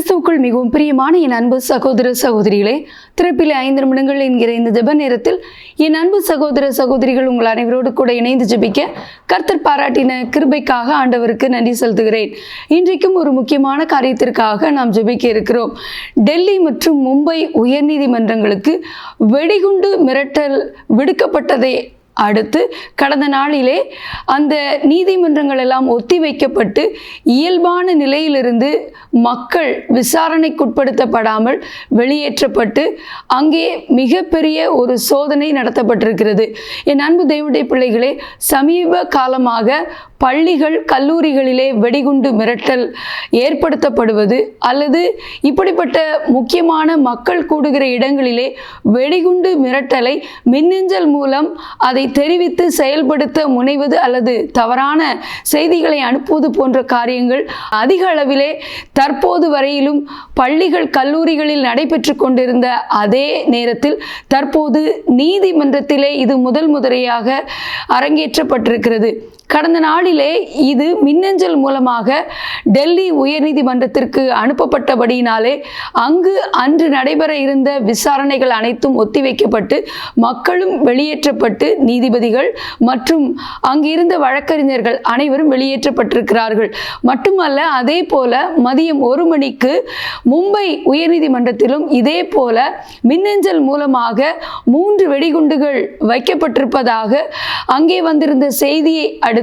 கிறிஸ்துவுக்குள் மிகவும் பிரியமான என் அன்பு சகோதர சகோதரிகளே திறப்பிலே ஐந்து நிமிடங்கள் என்கிற இந்த ஜெப நேரத்தில் என் அன்பு சகோதர சகோதரிகள் உங்கள் அனைவரோடு கூட இணைந்து ஜெபிக்க கர்த்தர் பாராட்டின கிருபைக்காக ஆண்டவருக்கு நன்றி செலுத்துகிறேன். இன்றைக்கும் ஒரு முக்கியமான காரியத்திற்காக நாம் ஜெபிக்க இருக்கிறோம். டெல்லி மற்றும் மும்பை உயர்நீதிமன்றங்களுக்கு வெடிகுண்டு மிரட்டல் விடுக்கப்பட்டதை அடுத்து கடந்த நாளிலே அந்த நீதிமன்றங்கள் எல்லாம் ஒத்தி வைக்கப்பட்டு இயல்பான நிலையிலிருந்து மக்கள் விசாரணைக்குட்படுத்தப்படாமல் வெளியேற்றப்பட்டு அங்கே மிகப்பெரிய ஒரு சோதனை நடத்தப்பட்டிருக்கிறது. என் அன்பு தேவனுடைய பிள்ளைகளே சமீப காலமாக பள்ளிகள் கல்லூரிகளிலே வெடிகுண்டு மிரட்டல் ஏற்படுத்தப்படுவது அல்லது இப்படிப்பட்ட முக்கியமான மக்கள் கூடுகிற இடங்களிலே வெடிகுண்டு மிரட்டலை மின்னஞ்சல் மூலம் அதை தெரிவித்து செயல்படுத்த முனைவது அல்லது தவறான செய்திகளை அனுப்புவது போன்ற காரியங்கள் அதிக அளவிலே தற்போது வரையிலும் பள்ளிகள் கல்லூரிகளில் நடைபெற்று கொண்டிருந்த அதே நேரத்தில் தற்போது நீதிமன்றத்திலே இது முதல் முதலையாக அரங்கேற்றப்பட்டிருக்கிறது. கடந்த நாளிலே இது மின்னஞ்சல் மூலமாக டெல்லி உயர்நீதிமன்றத்திற்கு அனுப்பப்பட்டபடியினாலே அங்கு அன்று நடைபெற இருந்த விசாரணைகள் அனைத்தும் ஒத்திவைக்கப்பட்டு மக்களும் வெளியேற்றப்பட்டு நீதிபதிகள் மற்றும் அங்கிருந்த வழக்கறிஞர்கள் அனைவரும் வெளியேற்றப்பட்டிருக்கிறார்கள். மட்டுமல்ல அதே போல மதியம் ஒரு மணிக்கு மும்பை உயர்நீதிமன்றத்திலும் இதே போல மின்னஞ்சல் மூலமாக மூன்று வெடிகுண்டுகள் வைக்கப்பட்டிருப்பதாக அங்கே வந்திருந்த செய்தியை அடுத்து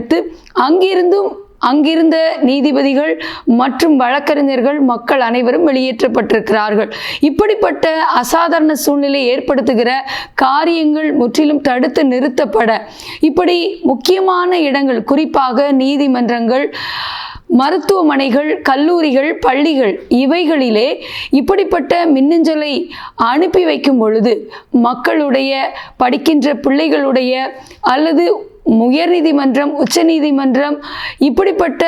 அங்கிருந்தும் அங்கிருந்த நீதிபதிகள் மற்றும் வழக்கறிஞர்கள் மக்கள் அனைவரும் வெளியேற்றப்பட்டிருக்கிறார்கள். இப்படிப்பட்ட அசாதாரண சூழ்நிலை ஏற்படுத்துகிற காரியங்கள் முற்றிலும் தடுத்து நிறுத்தப்பட. இப்படி முக்கியமான இடங்கள் குறிப்பாக நீதிமன்றங்கள் மருத்துவமனைகள் கல்லூரிகள் பள்ளிகள் இவைகளிலே இப்படிப்பட்ட மின்னஞ்சலை அனுப்பி வைக்கும் பொழுது மக்களுடைய படிக்கின்ற பிள்ளைகளுடைய அல்லது உயர்நீதிமன்றம் உச்சநீதிமன்றம் இப்படிப்பட்ட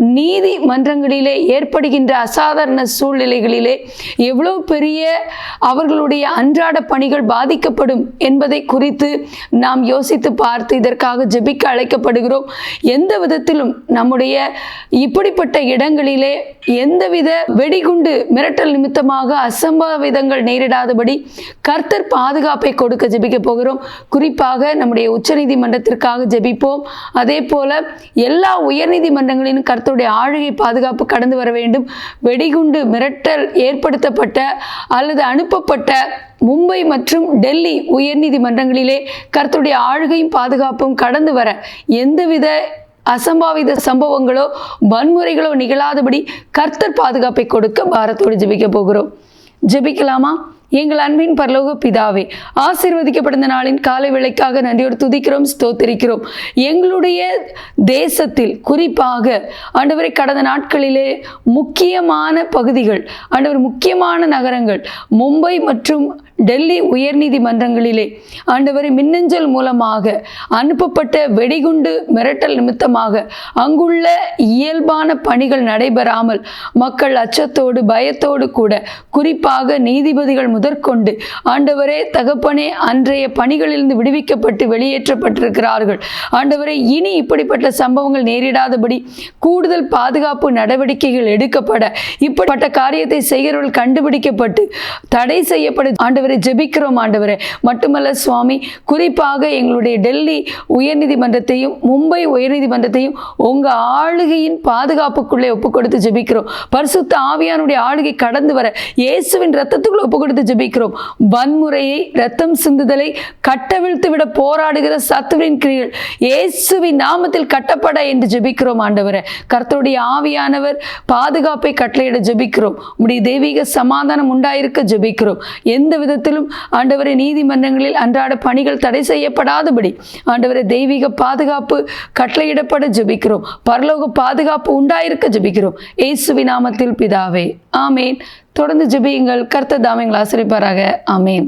நீதிமன்றங்களிலே ஏற்படுகின்ற அசாதாரண சூழ்நிலைகளிலே எவ்வளோ பெரிய அவர்களுடைய அன்றாட பணிகள் பாதிக்கப்படும் என்பதை குறித்து நாம் யோசித்து பார்த்து இதற்காக ஜெபிக்க அழைக்கப்படுகிறோம். எந்த விதத்திலும் நம்முடைய இப்படிப்பட்ட இடங்களிலே எந்தவித வெடிகுண்டு மிரட்டல் நிமித்தமாக அசம்பாவிதங்கள் நேரிடாதபடி கர்த்தர் பாதுகாப்பை கொடுக்க ஜெபிக்க போகிறோம். குறிப்பாக நம்முடைய உச்சநீதிமன்றத்திற்காக ஜெபிப்போம். அதே போல எல்லா உயர்நீதிமன்றங்களிலும் கர்த்தருடைய ஆளுகை பாதுகாப்பு கடந்து வர வேண்டும். வெடிகுண்டு மிரட்டல் ஏற்படுத்தப்பட்ட அல்லது அனுப்பப்பட்ட மும்பை மற்றும் டெல்லி உயர்நீதிமன்றங்களிலே கர்த்தருடைய ஆளுகையும் பாதுகாப்பும் கடந்து வர எந்தவித அசம்பாவித சம்பவங்களோ வன்முறைகளோ நிகழாதபடி கர்த்தர் பாதுகாப்பை கொடுக்க பாரத்தோடு ஜெபிக்க போகிறோம். ஜெபிக்கலாமா? எங்கள் அன்பின் பரலோக பிதாவே ஆசீர்வதிக்கப்பட்ட நாளின் காலை விளைக்காக நன்றியோடு துதிக்கிறோம் ஸ்தோத்திரிக்கிறோம். எங்களுடைய தேசத்தில் குறிப்பாக ஆண்டவரை கடந்த நாட்களிலே முக்கியமான பகுதிகள் ஆண்டவர் முக்கியமான நகரங்கள் மும்பை மற்றும் டெல்லி உயர்நீதிமன்றங்களிலே ஆண்டவரை மின்னஞ்சல் மூலமாக அனுப்பப்பட்ட வெடிகுண்டு மிரட்டல் நிமித்தமாக அங்குள்ள இயல்பான பணிகள் நடைபெறாமல் மக்கள் அச்சத்தோடு பயத்தோடு கூட குறிப்பாக நீதிபதிகள் முதற்கொண்டு ஆண்டவரே தகப்பனே அன்றைய பணிகளிலிருந்து விடுவிக்கப்பட்டு வெளியேற்றப்பட்டிருக்கிறார்கள். ஆண்டவரே இனி இப்படிப்பட்ட சம்பவங்கள் நேரிடாதபடி கூடுதல் பாதுகாப்பு நடவடிக்கைகள் எடுக்கப்பட இப்படிப்பட்ட காரியத்தை செய்கிறவர்கள் கண்டுபிடிக்கப்பட்டு தடை செய்யப்பட ஆண்டவரை ஜெபிக்கிறோம் ஆண்டவரே. மட்டுமல்ல சுவாமி குறிப்பாக எங்களுடைய டெல்லி உயர்நீதிமன்றத்தையும் மும்பை உயர்நீதிமன்றத்தையும் உங்கள் ஆளுகையின் பாதுகாப்புக்குள்ளே ஒப்பு கொடுத்து ஜெபிக்கிறோம். பரிசுத்த ஆவியானுடைய ஆளுகை கடந்து வர இயேசுவின் ரத்தத்துக்குள்ளே ஒப்பு கொடுத்து ஜெபிக்கிறோம். வன்முறையை ரத்தம் சிந்துதலை கட்டவிழ்த்து விட போராடுகிற சத்துவின் கிரிகள் இயேசுவின் நாமத்தில் கட்டப்பட என்று ஜெபிக்கிறோம் ஆண்டவரை. கர்த்தருடைய ஆவியானவர் பாதுகாப்பை கட்டளையிட ஜெபிக்கிறோம். உடைய தெய்வீக சமாதானம் உண்டாயிருக்க ஜெபிக்கிறோம். எந்த விதத்திலும் ஆண்டவரை நீதிமன்றங்களில் அன்றாட பணிகள் தடை செய்யப்படாதபடி ஆண்டவரை தெய்வீக பாதுகாப்பு கட்டளையிடப்பட ஜெபிக்கிறோம். பரலோக பாதுகாப்பு உண்டாயிருக்க ஜெபிக்கிறோம். இயேசுவின் நாமத்தில் பிதாவே ஆமேன். தொடர்ந்து ஜெபியுங்கள். கர்த்த தாமியங்கள் ஆசிரிப்பாராக. ஆமேன்.